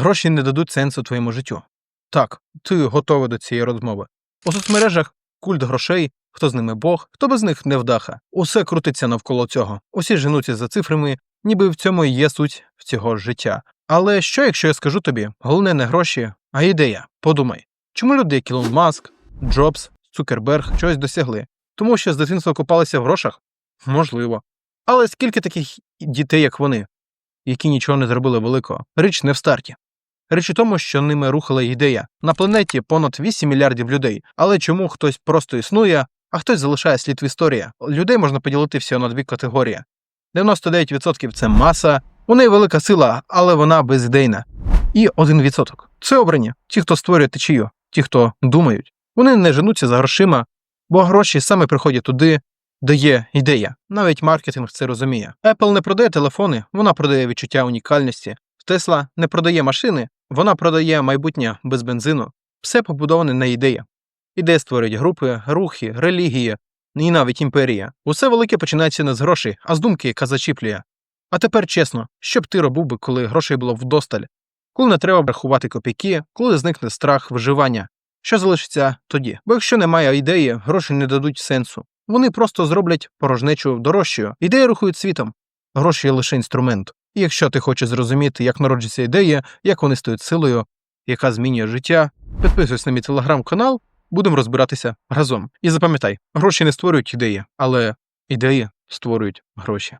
Гроші не дадуть сенсу твоєму життю. Так, ти готовий до цієї розмови. У соцмережах культ грошей, хто з ними Бог, хто без них невдаха. Усе крутиться навколо цього. Усі женуться за цифрами, ніби в цьому є суть цього життя. Але що, якщо я скажу тобі, головне не гроші, а ідея? Подумай, чому люди, як Ілон Маск, Джобс, Цукерберг щось досягли? Тому що з дитинства купалися в грошах? Можливо. Але скільки таких дітей, як вони, які нічого не зробили великого? Річ не в старті. Річ тому, що ними рухала ідея. На планеті понад 8 мільярдів людей. Але чому хтось просто існує, а хтось залишає слід в історії? Людей можна поділити всього на дві категорії. 99% це маса, у неї велика сила, але вона безідейна. І 1% це обрані, ті, хто створює течію, ті, хто думають. Вони не женуться за грошима, бо гроші саме приходять туди, де є ідея. Навіть маркетинг це розуміє. Apple не продає телефони, вона продає відчуття унікальності. Tesla не продає машини, вона продає майбутнє без бензину. Все побудоване на ідеї. Ідея створюють групи, рухи, релігії і навіть імперія. Усе велике починається не з грошей, а з думки, яка зачіплює. А тепер чесно, що б ти робив би, коли грошей було вдосталь? Коли не треба рахувати копійки, коли зникне страх виживання? Що залишиться тоді? Бо якщо немає ідеї, гроші не дадуть сенсу. Вони просто зроблять порожнечу дорожчою. Ідеї рухають світом. Гроші лише інструмент. Якщо ти хочеш зрозуміти, як народжуються ідеї, як вони стають силою, яка змінює життя, підписуйся на мій телеграм-канал, будемо розбиратися разом. І запам'ятай, гроші не створюють ідеї, але ідеї створюють гроші.